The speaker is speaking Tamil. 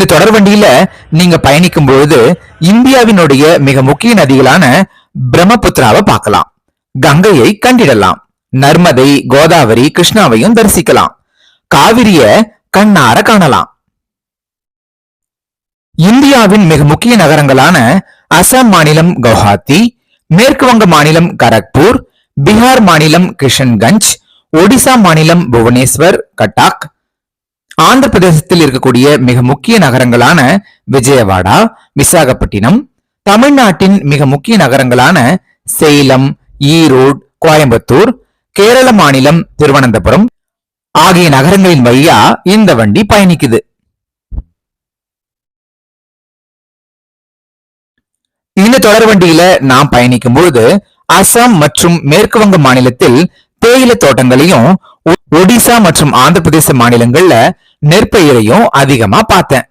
இந்த தொடர் வண்டியில நீங்க பயணிக்கும் பொழுது இந்தியாவினுடைய மிக முக்கிய நதிகளான பிரம்மபுத்திராவை பார்க்கலாம். கங்கையை கண்டிடலாம். நர்மதை கோதாவரி கிருஷ்ணாவையும் தரிசிக்கலாம். காவிரிய கண்ணார காணலாம். இந்தியாவின் மிக முக்கிய நகரங்களான அசாம் மாநிலம் கவுஹாத்தி மேற்கு வங்க மாநிலம் கரக்பூர் பீகார் மாநிலம் கிஷன்கஞ்ச் ஒடிசா மாநிலம் புவனேஸ்வர் கட்டாக் ஆந்திர பிரதேசத்தில் இருக்கக்கூடிய மிக முக்கிய நகரங்களான விஜயவாடா விசாகப்பட்டினம் தமிழ்நாட்டின் மிக முக்கிய நகரங்களான சேலம் ஈரோடு கோயம்புத்தூர் கேரள மாநிலம் திருவனந்தபுரம் ஆகிய நகரங்களின் வழியா இந்த வண்டி பயணிக்குது. இந்த தொடர் வண்டியில நாம் பயணிக்கும் பொழுது அசாம் மற்றும் மேற்கு வங்க மாநிலத்தில் தேயிலை தோட்டங்களையும் ஒடிசா மற்றும் ஆந்திர பிரதேச மாநிலங்கள்ல நெற்பயிரையும் அதிகமா பார்த்தேன்.